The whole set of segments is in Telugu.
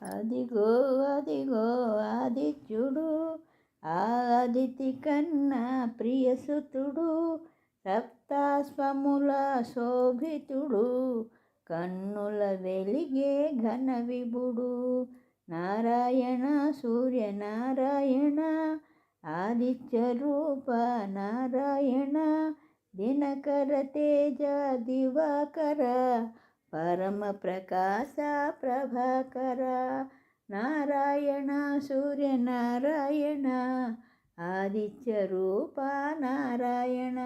అదిగో అదిగో ఆదిత్యుడు ఆదితి కన్నా ప్రియసుతుడు సప్తాస్వముల శోభితుడు కన్నుల వెలిగే ఘన విభుడు నారాయణ సూర్యనారాయణ ఆదిత్య రూప నారాయణ దినకర తేజ దివాకర పరమ ప్రకాశ ప్రభాకర నారాయణ సూర్యనారాయణ ఆదిత్య రూప నారాయణ.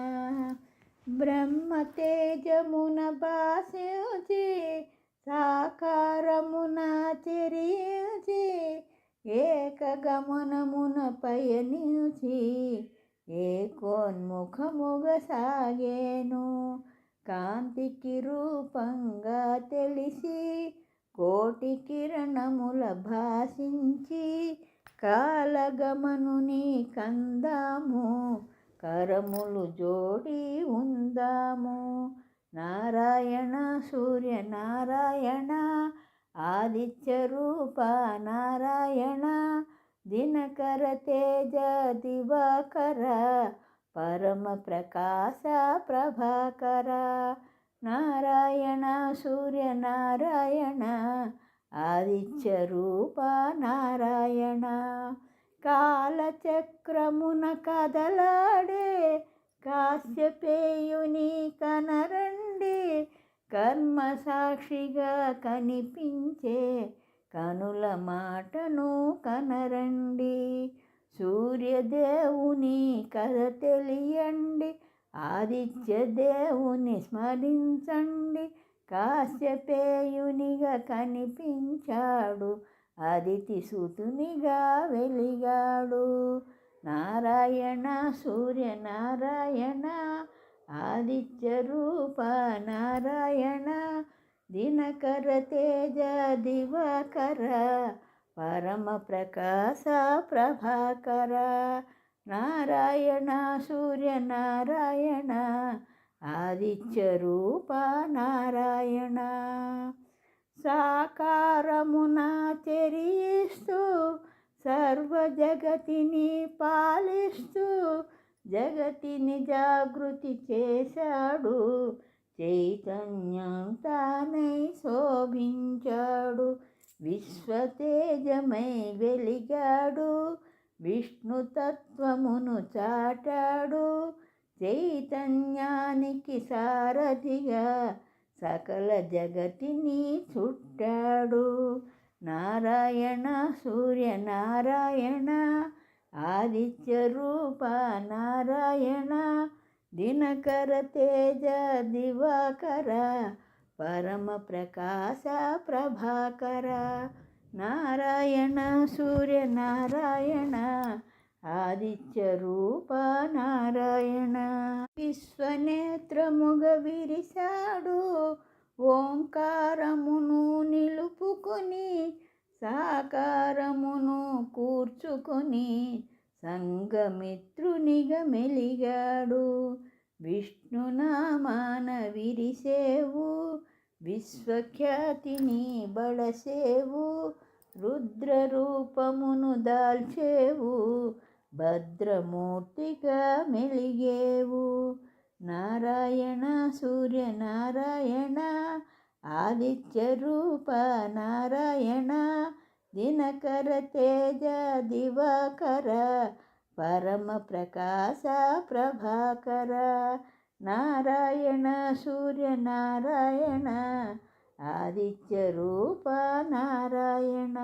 బ్రహ్మ తేజమున భాషించి సాకారమున చెరించి ఏకగమనమున పయనించి ఏకోన్ముఖముగ సాగేను. కాంతికి రూపంగా తెలిసి కోటి కిరణముల భాషించి కాలగమనుని కందాము కరములు జోడి ఉందాము. నారాయణ సూర్య నారాయణ ఆదిత్య రూప నారాయణ దినకర తేజ దివాకర పరమ ప్రకాశ ప్రభాకర నారాయణ సూర్య నారాయణ ఆదిత్య రూప నారాయణ. కాలచక్రమున కదలాడే కాశ్యపేయుని కనరండి కర్మ సాక్షిగా కనిపించే కనుల మాటను కనరండి. సూర్యదేవుని కథ తెలియండి ఆదిత్య దేవుని స్మరించండి. కాశ్యపేయునిగా కనిపించాడు అదితి సుతునిగా వెలిగాడు. నారాయణ సూర్య నారాయణ ఆదిత్య రూప నారాయణ దినకర తేజ దివాకర పరమ ప్రకాశ ప్రభాకర నారాయణ సూర్య నారాయణ ఆదిత్య రూప నారాయణ. సాకారమున తెరిస్తూ సర్వ జగతిని పాలిస్తూ జగతిని జాగృతి చేశాడు చైతన్యం తానై శోభించాడు. విశ్వతేజమై వెలిగాడు. విష్ణుతత్వమును చాటాడు. చైతన్యానికి సారథిగా సకల జగతిని చుట్టాడు. నారాయణ సూర్య నారాయణ ఆదిత్య రూప నారాయణ దినకర తేజ దివాకర పరమ ప్రకాశ ప్రభాకర నారాయణ సూర్య నారాయణ ఆదిత్య రూప నారాయణ. విశ్వనేత్రముగ విరిశాడు ఓంకారమును నిలుపుకొని సాకారమును కూర్చుకొని సంగమిత్రునిగా మెలిగాడు. విష్ణునామాన విరిసేవు విశ్వఖ్యాతిని బడసేవు రుద్రరూపమును దాల్చేవు భద్రమూర్తిగా మెలిగేవు. నారాయణ సూర్య నారాయణ ఆదిత్య రూప నారాయణ దినకర తేజ దివాకర పరమ ప్రకాశ ప్రభాకర నారాయణ సూర్య నారాయణ ఆదిత్య రూప నారాయణ.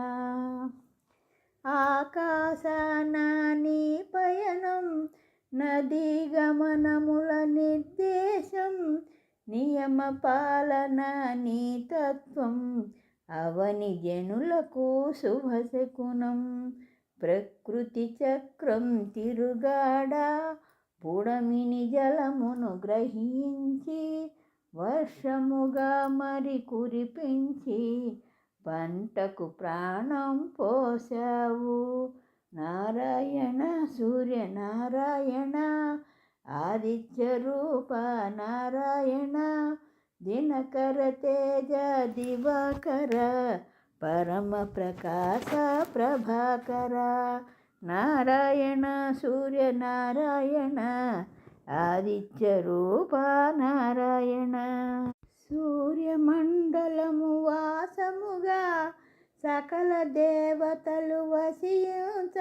ఆకాశానాని పయనం నదీ గమనముల నిర్దేశం నియమ పాలన నీ తత్వం అవని జనులకు శుభశకునం ప్రకృతి చక్రం తిరుగాడా పుడమిని జలమును గ్రహించి వర్షముగా మరి కురిపించి పంటకు ప్రాణం పోసావు నారాయణ సూర్య నారాయణ ఆదిత్య రూప నారాయణ దినకర తేజ దివాకర పరమ ప్రకాశ ప్రభాకర నారాయణ సూర్యనారాయణ ఆదిత్య రూప నారాయణ. సూర్యమండలము వాసముగా సకల దేవతలు వసించ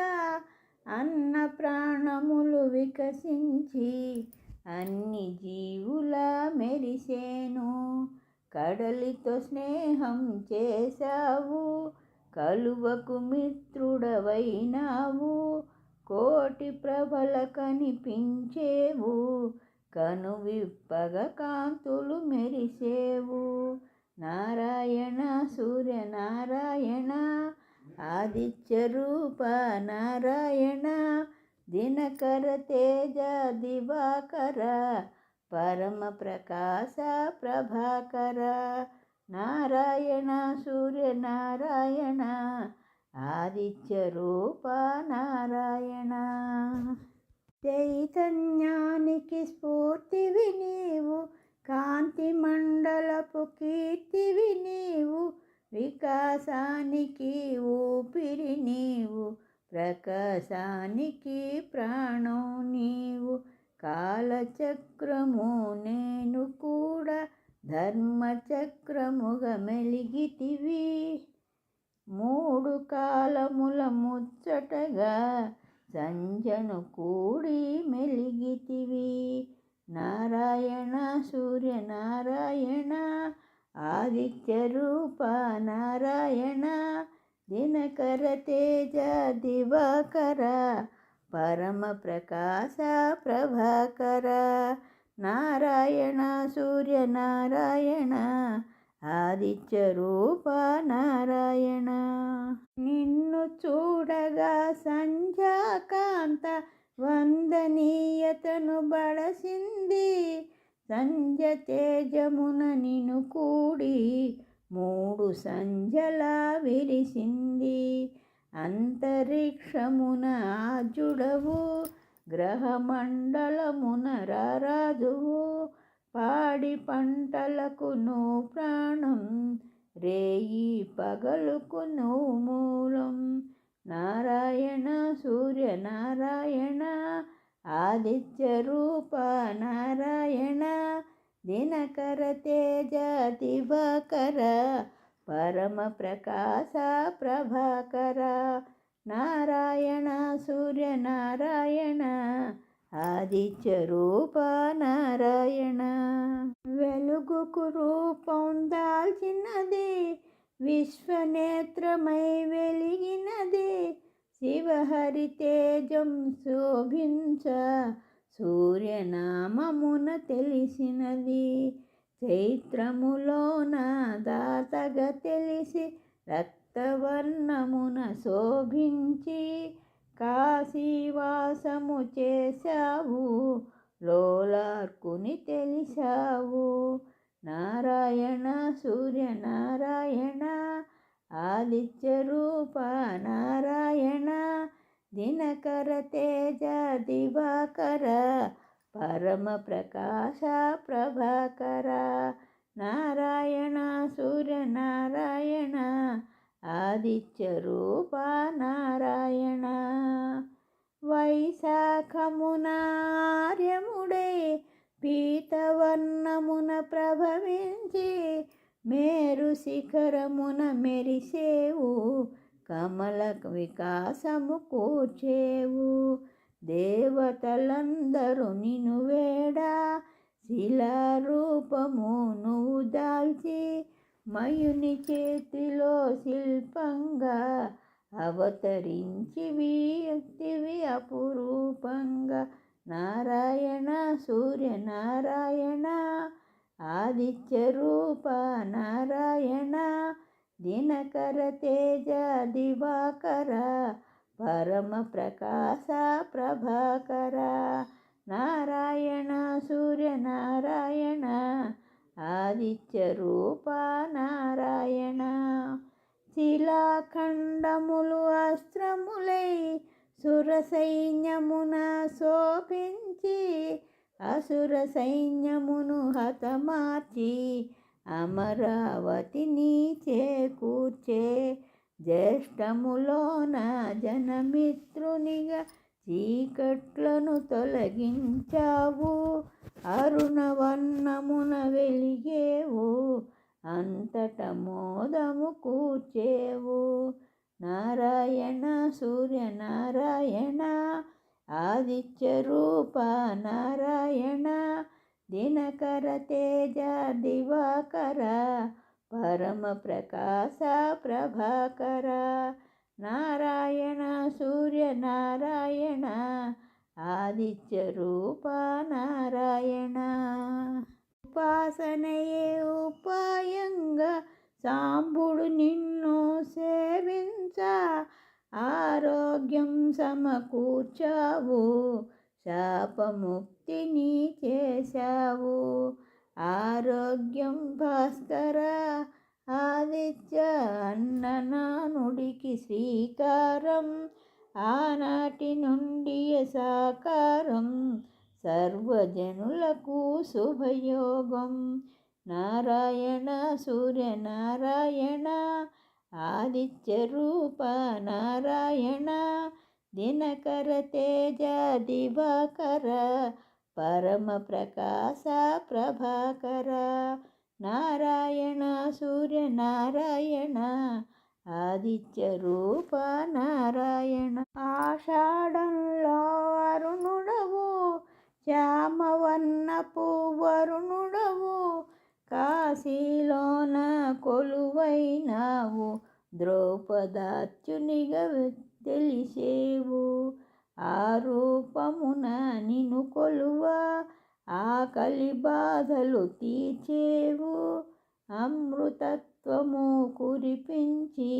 అన్న ప్రాణములు వికసించి అన్ని జీవుల మెరిసేను. కడలితో స్నేహం చేశావు కలువకు మిత్రుడవైనావు కోటి ప్రభల కనిపించేవు కను విప్పగ కాంతులు మెరిసేవు. నారాయణ సూర్యనారాయణ ఆదిత్య రూప నారాయణ దినకర తేజ దివాకర పరమ ప్రకాశ ప్రభాకర నారాయణ సూర్య నారాయణ ఆదిత్య రూప నారాయణ. చైతన్యానికి స్ఫూర్తివి నీవు కాంతి మండలపు కీర్తివి నీవు వికాసానికి ఊపిరి నీవు ప్రకాశానికి ప్రాణం నీవు కాలచక్రము నేను కూడా ధర్మచక్రముగా మెలిగితివి మూడు కాలముల ముచ్చటగా సంజను కూడి మెలిగితివి. నారాయణ సూర్య నారాయణ ఆదిత్య రూప నారాయణ దినకర తేజ దివాకర పరమ ప్రకాశ ప్రభాకర నారాయణ సూర్యనారాయణ ఆదిత్య రూప నారాయణ. నిన్ను చూడగా సంధ్యాకాంత వందనీయతను బడసింది సంజ తేజమున నిను కూడి మూడు సంజలా విరిసింది. అంతరిక్షమున ఆజుడవు గ్రహమండలమున రారాజువు పాడి పంటలకు ప్రాణం రేయి పగలుకు నువ్వు మూలం. నారాయణ సూర్య నారాయణ ఆదిత్య రూప నారాయణ దినకర తేజ పరమ ప్రకాశ ప్రభాకర నారాయణ సూర్య నారాయణ ఆదిత్య రూప నారాయణ. వెలుగుకు రూపం దాల్చినది విశ్వనేత్రమై వెలిగినది శివహరి తేజం శోభించ సూర్యనామమున తెలిసినది. చైత్రములోన దాతగా తెలిసి రక్తవర్ణమున శోభించి కాశీవాసము చేశావు లోలార్కుని తెలిసావు నారాయణ సూర్య నారాయణ ఆదిత్య రూప నారాయణ దినకర తేజ దివాకర పరమ ప్రకాశ ప్రభాకర నారాయణ సూర్య నారాయణ ఆదిత్య రూప నారాయణ. వైశాఖమునార్యముడే పీతవర్ణమున ప్రభవించి మేరు శిఖరమున మెరిసేవు కమల వికాసము కూర్చేవు. దేవతలందరూ నిను వేడా శిలారూపము నువ్వు దాల్చి మయుని చేతిలో శిల్పంగా అవతరించి వ్యక్తివి అపురూపంగా. నారాయణ సూర్య నారాయణ ఆదిత్య రూప నారాయణ దినకర తేజ దివాకర పరమ ప్రకాశ ప్రభాకర. నారాయణ సూర్య నారాయణ ఆదిత్య రూప నారాయణ శిలాఖండములు అస్త్రములై సుర సైన్యమున శోభించి అసుర సైన్యమును హతమార్చి అమరావతిని చేకూర్చే జ్యేష్ఠములోన జనమిత్రునిగా చీకట్లను తొలగించావు. అరుణవర్ణమున వెలిగేవు అంతట మోదము కూర్చేవు. నారాయణ సూర్యనారాయణ ఆదిత్య రూప నారాయణ దినకర తేజ దివాకర పరమ ప్రకాశ ప్రభాకర నారాయణ సూర్య నారాయణ ఆదిత్య రూప నారాయణ ఉపాసనయే ఉపాయంగా. సాంబుడు నిన్ను సేవించ. ఆరోగ్యం సమకూర్చావు. శాపముక్తిని చేశావు. ఆరోగ్యం భాస్కర. ఆదిత్య అన్ననానుడికి శ్రీకారం. ఆనాటి నుండి సాకారం సర్వజనులకు శుభయోగం. నారాయణ సూర్య నారాయణ ఆదిత్య రూప నారాయణ దినకర తేజ దివాకర పరమ ప్రకాశ ప్రభాకర. నారాయణ సూర్య నారాయణ ఆదిత్య రూప నారాయణ ఆషాఢంలో వరుణుడవు శ్యామవర్ణపు వరుణుడవు కాశీలోన కొలువైనావు ద్రౌపదాత్యునిగా తెలిసేవు. ఆ రూపమున నిను కొలువ ఆకలి బాధలు తీర్చేవు. త్వము కురిపించి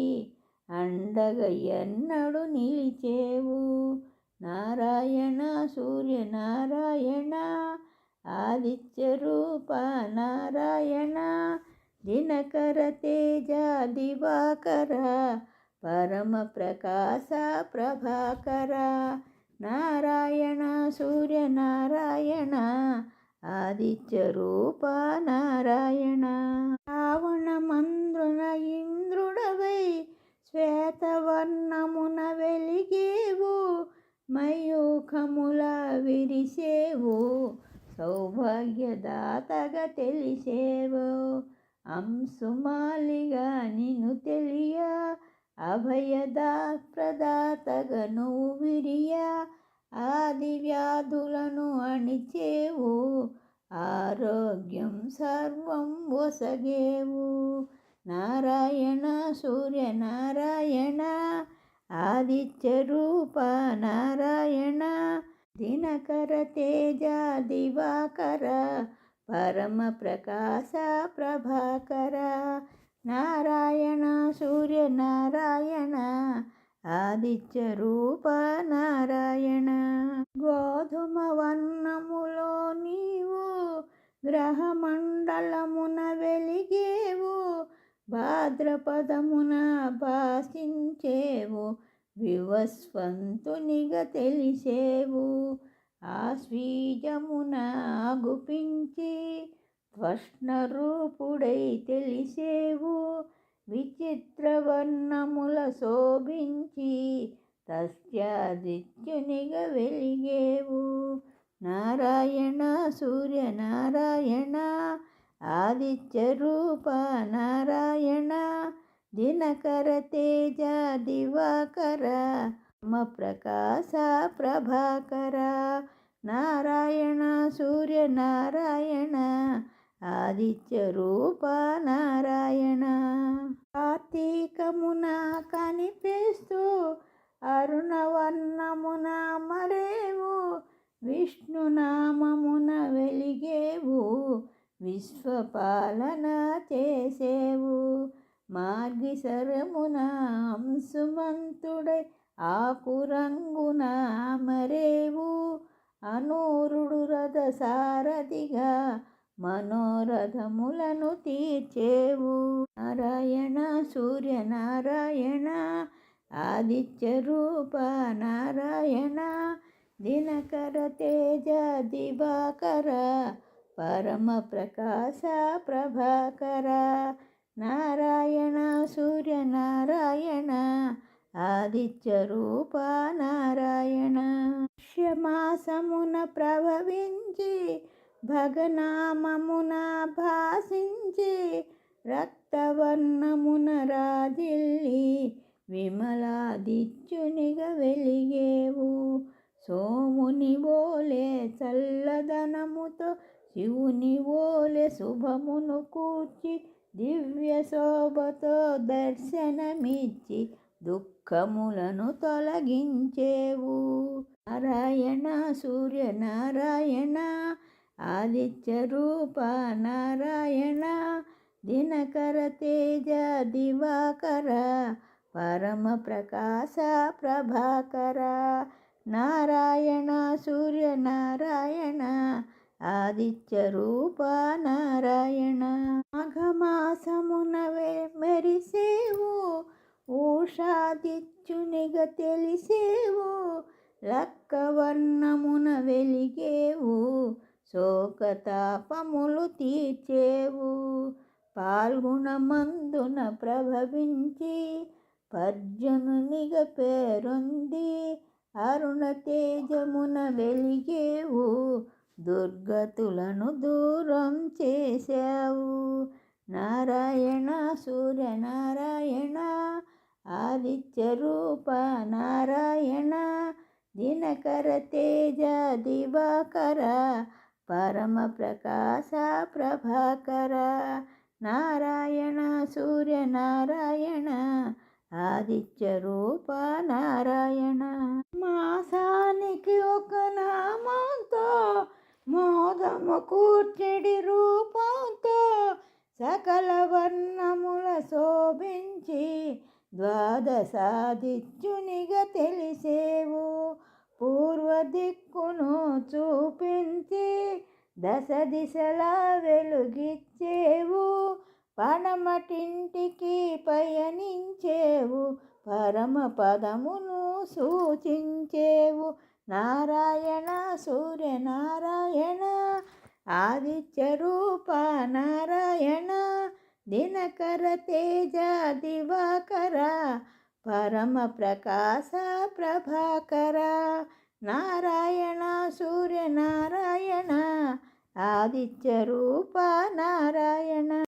అండగ ఎన్నడు నిలిచేవు. నారాయణ సూర్యనారాయణ ఆదిత్య రూప నారాయణ దినకర తేజ దివాకర పరమ ప్రకాశ ప్రభాకర నారాయణ సూర్యనారాయణ ఆదిత్య రూప నారాయణ రావణమంద్రున ఇంద్రుడవై శ్వేతవర్ణమున వెలిగేవు మయూఖముల విరిసేవు సౌభాగ్యదాతగా తెలిసేవు. అంశుమాలిగా నిన్ను తెలియ అభయదా ప్రదాతగా నువ్వు విరియా ఆది వ్యాధులను అణిచేవు ఆరోగ్యం సర్వం ఒసగేవు. నారాయణ సూర్య నారాయణ ఆదిత్య రూప నారాయణ దినకర తేజ దివాకర పరమ ప్రకాశ ప్రభాకర. నారాయణ సూర్యనారాయణ ఆదిత్య రూప నారాయణ గోధుమ వర్ణములో నీవు గ్రహమండలమున వెలిగేవు భాద్రపదమున భాషించేవు వివస్వంతునిగా తెలిసేవు. ఆశ్వీజమున గుపించి త్వష్ణరూపుడై తెలిసేవు. విచిత్రవర్ణముల శోభించి తస్యాదిత్యునిగా వెలిగేవు. నారాయణ సూర్య నారాయణ ఆదిత్య రూప నారాయణ దినకర తేజ దివాకర మ ప్రకాశ ప్రభాకర నారాయణ సూర్య నారాయణ ఆదిత్య రూప నారాయణ కార్తీకమున కనిపిస్తూ అరుణవర్ణమున మరేవు? విష్ణునామమున వెలిగేవు? విశ్వపాలన చేసేవు? మార్గిసరమున అంశుమంతుడై ఆకురంగున మరేవు? అనూరుడు రథ సారథిగా మనోరథములను తీర్చేవు. నారాయణ సూర్య నారాయణ ఆదిత్య రూప నారాయణ దినకర తేజ దివాకర పరమ ప్రకాశ ప్రభాకర నారాయణ సూర్య నారాయణ ఆదిత్య రూప నారాయణ. మాసమున ప్రభవించి భగనామమున భాసించి రక్తవర్ణమున రాజిల్లి విమలాదిత్యునిగా వెలిగేవు. సోముని ఓలే చల్లదనముతో శివుని ఓలే శుభమును కూర్చి దివ్య శోభతో దర్శనమిచ్చి దుఃఖములను తొలగించేవు. నారాయణ సూర్య నారాయణ రూప నారాయణ దినకర తేజ దివాకర పరమ ప్రకాశ ప్రభాకర నారాయణ సూర్య నారాయణ ఆదిత్య రూప నారాయణ మాఘమాసమున మెరిసేవు ఊషాదిత్యునిగ తెలిసేవు లక్కవర్ణమున వెలిగేవు శోకతాపములు తీర్చేవు. పాల్గొనమందున ప్రభవించి పర్జనునిగ పేరొంది అరుణ తేజమున వెలిగేవు. దుర్గతులను దూరం చేశావు. నారాయణ సూర్యనారాయణ ఆదిత్య రూప నారాయణ దినకర తేజ దివాకర పరమ ప్రకాశ ప్రభాకర నారాయణ సూర్యనారాయణ ఆదిత్య రూప నారాయణ. మాసానికి ఒక నామంతో మోదము కూర్చడి రూపంతో సకల వర్ణముల శోభించి ద్వాదశాదిత్యునిగా తెలిసేవు. పూర్వ దిక్కును చూపించి దశ దిశలా వెలుగిచ్చేవు. పనమటింటికి పయనించేవు. పరమ పదమును సూచించేవు. నారాయణ సూర్యనారాయణ ఆదిత్య రూప నారాయణ దినకర తేజ దివాకర పరమ ప్రకాశ ప్రభాకర నారాయణ సూర్యనారాయణ ఆదిత్య రూప నారాయణ.